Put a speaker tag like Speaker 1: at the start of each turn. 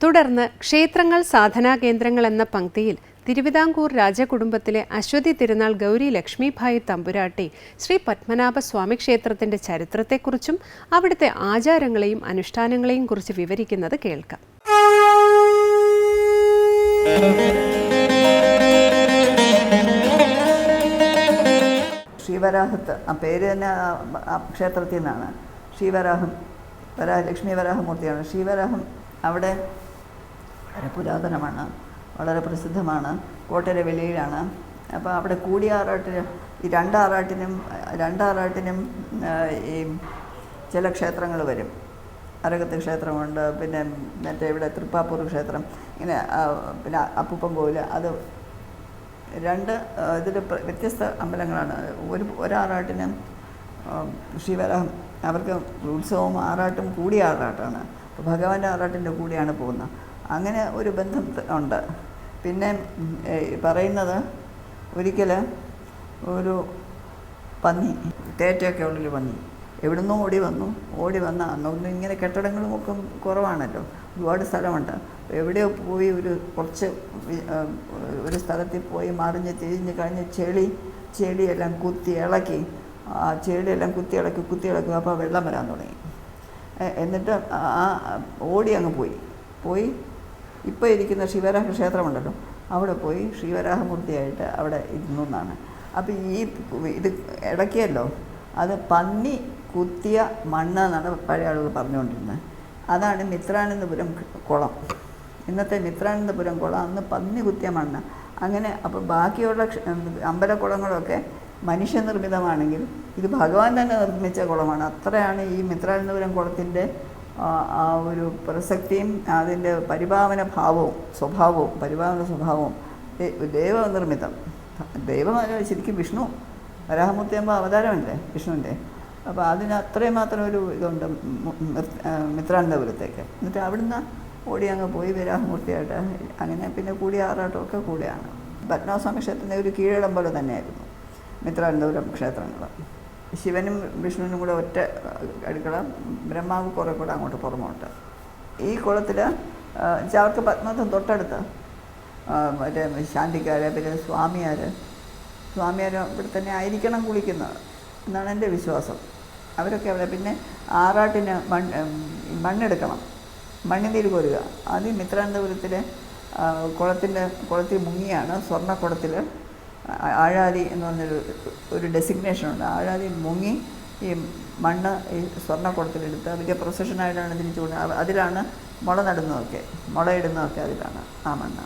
Speaker 1: തുടർന്ന് ക്ഷേത്രങ്ങൾ സാധനാ കേന്ദ്രങ്ങൾ എന്ന പങ്ക്തിയിൽ തിരുവിതാംകൂർ രാജകുടുംബത്തിലെ അശ്വതി തിരുനാൾ ഗൗരി ലക്ഷ്മിഭായി തമ്പുരാട്ടി ശ്രീ പത്മനാഭ സ്വാമി ക്ഷേത്രത്തിന്റെ ചരിത്രത്തെക്കുറിച്ചും അവിടുത്തെ ആചാരങ്ങളെയും അനുഷ്ഠാനങ്ങളെയും കുറിച്ച് വിവരിക്കുന്നത് കേൾക്കാം.
Speaker 2: ശ്രീവരാഹത്ത് ആ പേര് തന്നെ ക്ഷേത്രത്തിൽ നിന്നാണ്. ശ്രീവരാഹം വരാ ലക്ഷ്മി വരാഹമൂർത്തിയാണ്. ശ്രീവരാഹം അവിടെ വളരെ പുരാതനമാണ് വളരെ പ്രസിദ്ധമാണ് കോട്ടയുടെ വെളിയിലാണ്. അപ്പോൾ അവിടെ കൂടിയ ആറാട്ടിന് ഈ രണ്ടാറാട്ടിനും രണ്ടാറാട്ടിനും ഈ ചില ക്ഷേത്രങ്ങൾ വരും. അരകത്ത് ക്ഷേത്രമുണ്ട് പിന്നെ മറ്റേ ഇവിടെ തൃപ്പാപ്പൂർ ക്ഷേത്രം ഇങ്ങനെ പിന്നെ അപ്പൂപ്പം പോവില്ല അത് രണ്ട് ഇതിൽ വ്യത്യസ്ത അമ്പലങ്ങളാണ്. ഒരു ഒരാറാട്ടിന് ശ്രീവരാഹം അവർക്ക് ഉത്സവവും ആറാട്ടും കൂടിയ ആറാട്ടാണ്. ഭഗവാന്റെ ആറാട്ടിന്റെ കൂടിയാണ് പോകുന്നത്. അങ്ങനെ ഒരു ബന്ധം ഉണ്ട്. പിന്നെ പറയുന്നത് ഒരിക്കൽ ഒരു പന്നി തേറ്റയൊക്കെ ഉള്ളൊരു പന്നി. എവിടുന്നോ ഓടി വന്നു. ഓടി വന്ന അന്നൊന്നും ഇങ്ങനെ കെട്ടിടങ്ങളും ഒക്കെ കുറവാണല്ലോ. ഒരുപാട് സ്ഥലമുണ്ട്. എവിടെയോ പോയി ഒരു കുറച്ച് ഒരു സ്ഥലത്തിൽ പോയി മറിഞ്ഞ് തിരിഞ്ഞ് കഴിഞ്ഞ് ചെളി ചെളിയെല്ലാം കുത്തി ഇളക്കി ആ ചെളിയെല്ലാം കുത്തി ഇളക്കി കുത്തി ഇളക്കി അപ്പോൾ വെള്ളം വരാൻ തുടങ്ങി. എന്നിട്ട് ആ ഓടി അങ്ങ് പോയി. പോയി ഇപ്പോൾ ഇരിക്കുന്ന ശിവരാഹ ക്ഷേത്രമുണ്ടല്ലോ. അവിടെ പോയി ശ്രീവരാഹമൂർത്തിയായിട്ട് അവിടെ ഇരുന്നു എന്നാണ്. അപ്പോൾ ഈ ഇത് ഇടയ്ക്കല്ലോ അത് പന്നി കുത്തിയ മണ്ണ് എന്നാണ് പഴയ ആളുകൾ പറഞ്ഞുകൊണ്ടിരുന്നത്. അതാണ് മിത്രാനന്തപുരം കുളം. ഇന്നത്തെ മിത്രാനന്തപുരം കുളം അന്ന് പന്നി കുത്തിയ മണ്ണ്. അങ്ങനെ അപ്പോൾ ബാക്കിയുള്ള അമ്പലക്കുളങ്ങളൊക്കെ മനുഷ്യനിർമ്മിതമാണെങ്കിൽ ഇത് ഭഗവാൻ തന്നെ നിർമ്മിച്ച കുളമാണ്. അത്രയാണ് ഈ മിത്രാനന്തപുരം കുളത്തിന്റെ ആ ഒരു പ്രസക്തിയും അതിന്റെ പരിഭാവന ഭാവവും സ്വഭാവവും പരിഭാവന സ്വഭാവവും. ദൈവനിർമ്മിതം. ദൈവം ശരിക്കും വിഷ്ണു. വരാഹമൂർത്തിയാകുമ്പോൾ അവതാരമല്ലേ വിഷ്ണുവിന്റെ. അപ്പോൾ അതിന് അത്രയും മാത്രം ഒരു ഇതുണ്ട് മിത്രാനന്തപുരത്തേക്ക് എന്നിട്ട് അവിടുന്ന് ഓടി അങ്ങ് പോയി വരാഹമൂർത്തിയായിട്ട്. അങ്ങനെ പിന്നെ കൂടി ആറാട്ടമൊക്കെ കൂടിയാണ്. പത്മനാഭസ്വാമി ക്ഷേത്രത്തിന്റെ ഒരു കീഴടം പോലെ തന്നെയായിരുന്നു മിത്രാനന്തപുരം ക്ഷേത്രങ്ങൾ. ശിവനും വിഷ്ണുവിനും കൂടെ ഒറ്റ അടുക്കള. ബ്രഹ്മാവ് കുറേ കൂടെ അങ്ങോട്ട് പുറമോട്ട്. ഈ കുളത്തിൽ അവർക്ക് പത്മനാഥം തൊട്ടടുത്ത്? മറ്റേ ശാന്തിക്കാർ പിന്നെ സ്വാമിയാർ സ്വാമിയാർ ഇവിടെ തന്നെ ആയിരിക്കണം കുളിക്കുന്നത് എന്നാണ് എന്റെ വിശ്വാസം. അവരൊക്കെ അവിടെ. പിന്നെ ആറാട്ടിന് മണ്ണ് മണ്ണെടുക്കണം. മണ്ണിനീര് കോരുക. ഈ മിത്രാനന്തപുരത്തിലെ കുളത്തിന്റെ കുളത്തിൽ മുങ്ങിയാണ് സ്വർണക്കുളത്തിൽ ആഴാതി എന്ന് പറഞ്ഞൊരു ഒരു ഡെസിഗ്നേഷൻ ഉണ്ട്. ആഴാതി മുങ്ങി ഈ മണ്ണ് ഈ സ്വർണക്കുളത്തിലെടുത്ത് വലിയ പ്രൊസഷനായിട്ടാണ് തിരിച്ചു കൊണ്ട് അതിലാണ് മുള നടുന്നതൊക്കെ മുളയിടുന്നതൊക്കെ അതിലാണ് ആ മണ്ണ്.